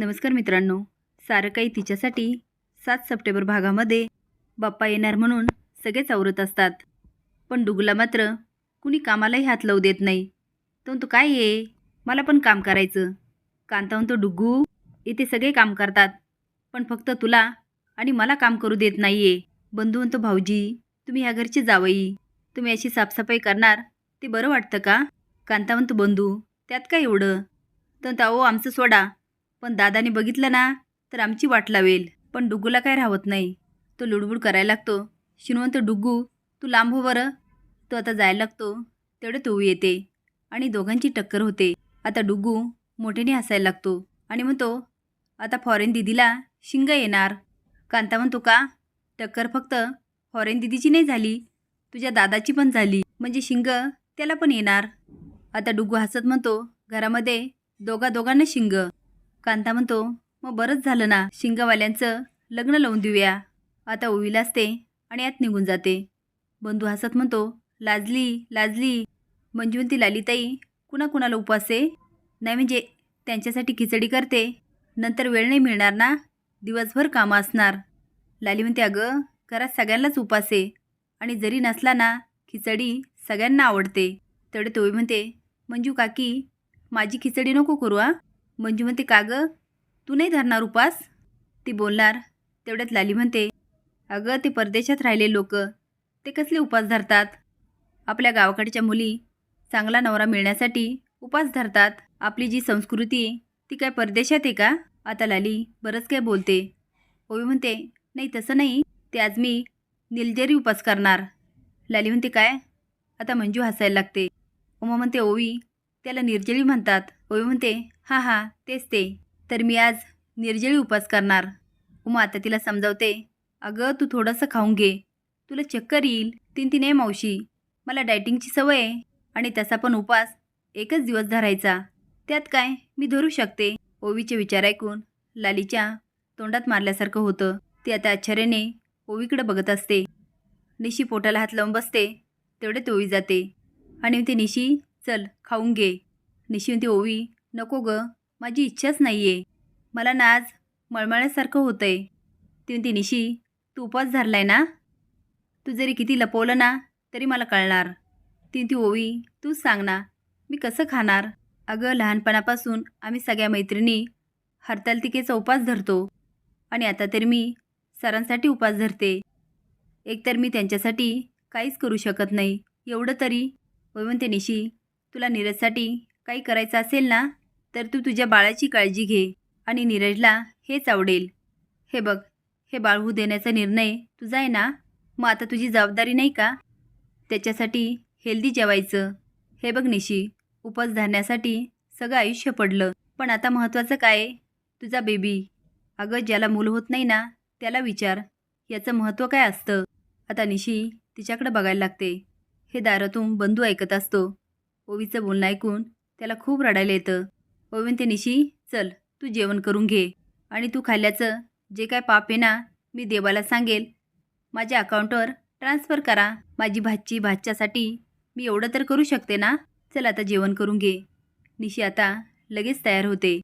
नमस्कार मित्रांनो. सारं काही तिच्यासाठी सात सप्टेंबर भागामध्ये बाप्पा येणार म्हणून सगळेच आवरत असतात. पण डुगला मात्र कुणी कामालाही हात लावू देत नाही. तो तो काय आहे मला पण काम करायचं. कांता म्हणतो डुग्गू इथे सगळे काम करतात. पण फक्त तुला आणि मला काम करू देत नाही आहे बंधू म्हणतो भाऊजी तुम्ही ह्या घरची जावई. तुम्ही अशी साफसफाई करणार ते बरं वाटतं का? कांता म्हणतो बंधू त्यात काय एवढं? तर अहो आमचं सोडा. पण दादाने बघितलं ना तर आमची वाट लावेल. पण डुग्गूला काय राहत नाही. तो लुडबुड करायला लागतो. शिनवंत डुग्गू तू लांब हो बरं. तो आता जायला लागतो. तेवढं तो येते. आणि दोघांची टक्कर होते. आता डुग्गू मोठ्याने हसायला लागतो. आणि म्हणतो आता फॉरेन दिदीला शिंग येणार. कांता म्हणतो का? टक्कर फक्त फॉरेन दिदीची नाही झाली. तुझ्या दादाची पण झाली. म्हणजे शिंग त्याला पण येणार. आता डुग्गू हसत म्हणतो घरामध्ये दोघा दोघांना शिंग. कांता म्हणतो मग बरंच झालं ना शिंगवाल्यांचं लग्न लावून देऊया. आता ओवीला असते आणि आत निघून जाते. बंधू हसत म्हणतो लाजली लाजली. मंजुवंती लालीताई कुणा कुणाला आहे? नाही म्हणजे त्यांच्यासाठी खिचडी करते. नंतर वेळ नाही मिळणार ना? दिवसभर कामं असणार. लाली म्हणते अगं घरात सगळ्यांनाच उपास आहे. आणि जरी नसला ना खिचडी सगळ्यांना आवडते. तेवढे तोवी म्हणते मंजू काकी माझी खिचडी नको करू आ मंजू म्हणते का गं? तू नाही धरणार उपास? ती बोलणार तेवढ्यात लाली म्हणते अगं ते परदेशात राहिले लोक. ते कसले उपास धरतात? आपल्या गावाकडच्या मुली चांगला नवरा मिळण्यासाठी उपास धरतात. आपली जी संस्कृती ती काय परदेशात आहे का? आता लाली बरंच काय बोलते. ओवी म्हणते नाही तसं नाही. ते आज मी निलजेरी उपास करणार. लाली म्हणते काय? आता मंजू हसायला लागते. उमा म्हणते ओवी त्याला निर्जळी म्हणतात. ओवी म्हणते. हां हां तेच ते. तर मी आज निर्जळी उपास करणार. उमा आता तिला समजावते. अगं तू थोडंसं खाऊन घे. तुला चक्कर येईल. तीन तीन आहे मावशी. मला डायटिंगची सवय आहे. आणि तसा पण उपास एकच दिवस धरायचा. त्यात काय? मी धरू शकते. ओवीचे विचार ऐकून लालीच्या तोंडात मारल्यासारखं होतं. ती आता आश्चर्याने ओवीकडे बघत असते. निशी पोटाला हात लावून बसते. तेवढे ओवी जाते. आणि ते निशी चल खाऊन घे. निशिवंती ओवी नको ग माझी इच्छाच नाही आहे मला ना आज मळमळल्यासारखं होतं आहे ती म्हणते निशी तू उपवास धरलाय ना? तू जरी किती लपवलं ना तरी मला कळणार. ती ती ओवी तूच सांग ना मी कसं खाणार? अगं लहानपणापासून आम्ही सगळ्या मैत्रिणी हरतालतिकेचा उपास धरतो. आणि आता तर मी सरांसाठी उपास धरते. एकतर मी त्यांच्यासाठी काहीच करू शकत नाही. एवढं तरी. होय निशी तुला नीरजसाठी काही करायचं असेल ना तर तू तुझ्या बाळाची काळजी घे आणि नीरजला हेच आवडेल. हे बघ हे बाळ होऊ देण्याचा निर्णय तुझा आहे ना? मग आता तुझी जबाबदारी नाही का? त्याच्यासाठी हेल्दी जेवायचं. हे बघ निशी उपवास धरण्यासाठी सगळं आयुष्य पडलं. पण आता महत्त्वाचं काय? तुझा बेबी. अगं ज्याला मूल होत नाही ना त्याला विचार. याचं महत्त्व काय असतं? आता निशी तिच्याकडे बघायला लागते. हे दारातून बंधू ऐकत असतो. ओवीचं बोलणं ऐकून त्याला खूप रडायला येतं. ओवी निशी चल तू जेवण करून घे आणि तू खाल्ल्याचं जे काय पाप आहे ना मी देवाला सांगेल. माझ्या अकाउंटवर ट्रान्स्फर करा. माझी भाची भाच्यासाठी मी एवढं तर करू शकते ना? चल आता जेवण करून घे. निशी आता लगेच तयार होते.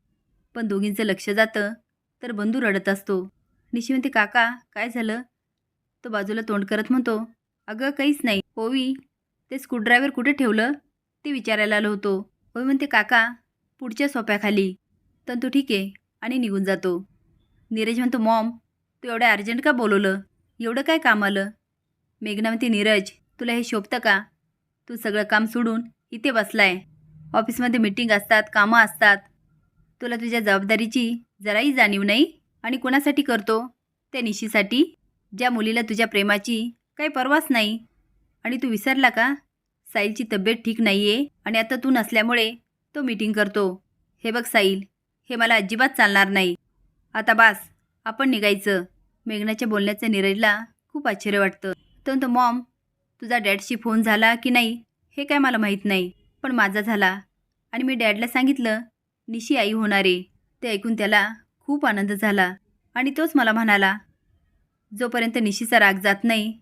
पण दोघींचं लक्ष जातं तर बंधू रडत असतो. निशी म्हणते काका काय झालं? तो बाजूला तोंड करत म्हणतो अगं काहीच नाही. ओवी ते स्क्रूड्रायव्हर कुठे ठेवलं? ते विचारायला आलो होतो. ओवी म्हणते काका पुढच्या सोप्याखाली. तर तू ठीक आहे. आणि निघून जातो. नीरज म्हणतो मॉम तू एवढ्या अर्जंट का बोलवलं? एवढं काय काम आलं? मेघना म्हणते नीरज तुला हे शोभतं का? तू सगळं काम सोडून इथे बसलाय. ऑफिसमध्ये मीटिंग असतात कामं असतात. तुला तुझ्या जबाबदारीची जराही जाणीव नाही? आणि कोणासाठी करतो? त्या निशीसाठी? ज्या मुलीला तुझ्या प्रेमाची काही परवाच नाही? आणि तू विसरला का? साईलची तब्येत ठीक नाही आहे आणि आता तू नसल्यामुळे तो मीटिंग करतो. हे बघ साईल हे मला अजिबात चालणार नाही. आता बास आपण निघायचं. मेघनाच्या बोलण्याचं नीरजला खूप आश्चर्य वाटतं. तो मॉम तुझा डॅडशी फोन झाला की नाही? हे काय मला माहीत नाही. पण माझा झाला. आणि मी डॅडला सांगितलं निशी आई होणार ते ऐकून त्याला खूप आनंद झाला. आणि तोच मला म्हणाला जोपर्यंत निशीचा राग जात नाही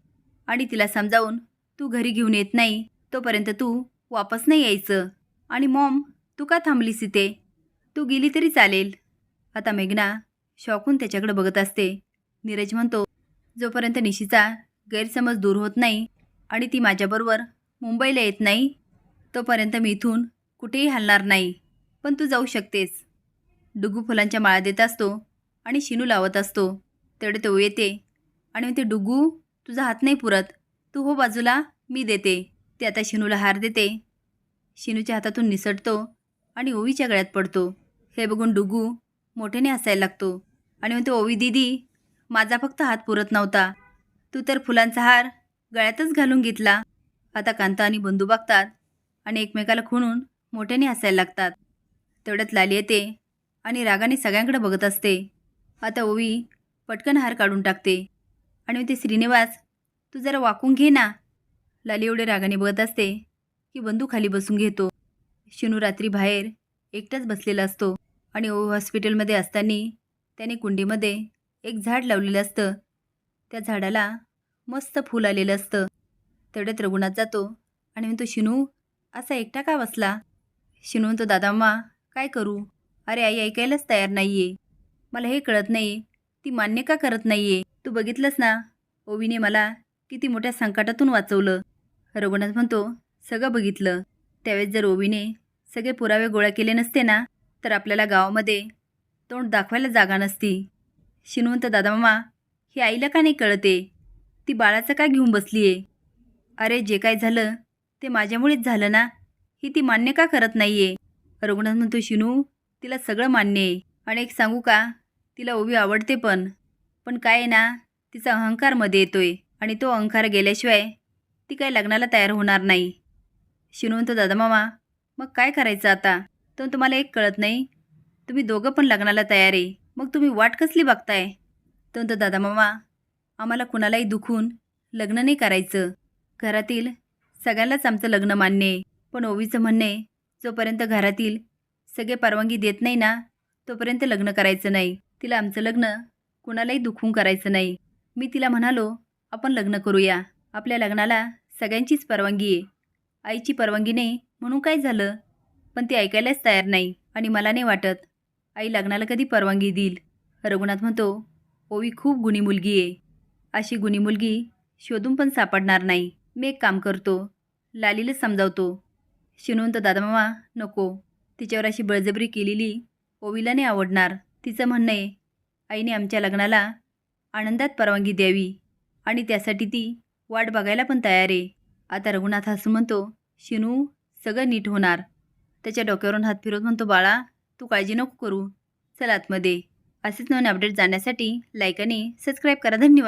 आणि तिला समजावून तू घरी घेऊन येत नाही तोपर्यंत तू वापस नाही यायचं. आणि मॉम तू का थांबलीस इथे? तू गेली तरी चालेल. आता मेघना शॉकून त्याच्याकडे बघत असते. नीरज म्हणतो जोपर्यंत निशीचा गैरसमज दूर होत नाही आणि ती माझ्याबरोबर मुंबईला येत नाही तोपर्यंत मी इथून कुठेही हलणार नाही. पण तू जाऊ शकतेस. डुगू फुलांच्या माळा देत असतो आणि शिनू लावत असतो. तेवढे तो येते आणि ते डुगू तुझा हात नाही पुरत. तू हो बाजूला मी देते. ते आता शिनूला हार देते. शिनूच्या हातातून निसटतो आणि ओवीच्या गळ्यात पडतो. हे बघून डुगू मोठ्याने हसायला लागतो आणि म्हणतो ओवी दिदी माझा फक्त हात पुरत नव्हता. तू तर फुलांचा हार गळ्यातच घालून घेतला. आता कांता आणि बंधू बघतात आणि एकमेकाला खुणून मोठ्याने हसायला लागतात. तेवढ्यात लाली येते आणि रागाने सगळ्यांकडे बघत असते. आता ओवी पटकन हार काढून टाकते आणि ते श्रीनिवास तू जरा वाकून घे ना. लाली एवढे रागाने बघत असते की बंधू खाली बसून घेतो. शिनू रात्री बाहेर एकटाच बसलेला असतो आणि ओ हॉस्पिटलमध्ये असताना त्याने कुंडीमध्ये एक झाड लावलेलं असतं. त्या झाडाला मस्त फूल आलेलं असतं. तेवढ्यात रघुनाथ जातो आणि म्हणतो शिनू असा एकटा का बसला? शिनू म्हणतो दादाम्मा काय करू? अरे आई ऐकायलाच तयार नाही आहे मला हे कळत नाही. ती मान्य का करत नाही आहे तू बघितलंस ना? ओवीने मला किती मोठ्या संकटातून वाचवलं. रघुनाथ म्हणतो सगळं बघितलं. त्यावेळेस जर ओवीने सगळे पुरावे गोळा केले नसते ना तर आपल्याला गावामध्ये तोंड दाखवायला जागा नसती. शिनवंत दादामामा हे आईला का नाही कळते? ती बाळाचं का घेऊन बसली आहे अरे जे काय झालं ते माझ्यामुळेच झालं ना? ही ती मान्य का करत नाही आहे रघुनाथ म्हणतो शिनू तिला सगळं मान्य आहे. आणि एक सांगू का तिला ओवी आवडते पण. पण काय आहे ना तिचा अहंकारमध्ये येतोय. आणि तो अहंकार गेल्याशिवाय ती काय लग्नाला तयार होणार नाही. श्रीमंत दादामामा मग काय करायचं आता? तर तुम्हाला एक कळत नाही. तुम्ही दोघं पण लग्नाला तयार आहे. मग तुम्ही वाट कसली बघताय? तर तो दादा मामा आम्हाला कुणालाही दुखून लग्न नाही करायचं. घरातील सगळ्यांनाच आमचं लग्न मान्य आहे. पण ओवीचं म्हणणे जोपर्यंत घरातील सगळे परवानगी देत नाही ना तोपर्यंत लग्न करायचं नाही. तिला आमचं लग्न कुणालाही दुखवून करायचं नाही. मी तिला म्हणालो आपण लग्न करूया. आपल्या लग्नाला सगळ्यांचीच परवानगी आहे. आईची परवानगी नाही म्हणून काय झालं? पण ती ऐकायलाच तयार नाही आणि मला नाही वाटत आई लग्नाला कधी परवानगी देईल. रघुनाथ म्हणतो ओवी खूप गुणी मुलगी आहे. अशी गुणी मुलगी शोधून पण सापडणार नाही. मी एक काम करतो. लालीला समजावतो. शिनवंत दादामामा नको. तिच्यावर अशी बळजबरी केलेली ओवीला नाही आवडणार. तिचं म्हणणं आहे आईने आमच्या लग्नाला आनंदात परवानगी द्यावी आणि त्यासाठी ती वाट बघायला पण तयार आहे. आता रघुनाथ हसून म्हणतो शिनू सगळं नीट होणार. त्याच्या डोक्यावरून हात फिरवत म्हणतो बाळा तू काळजी नको करू. चल आतमध्ये. असेच नवीन अपडेट जाण्यासाठी लाईक आणि सबस्क्राईब करा. धन्यवाद.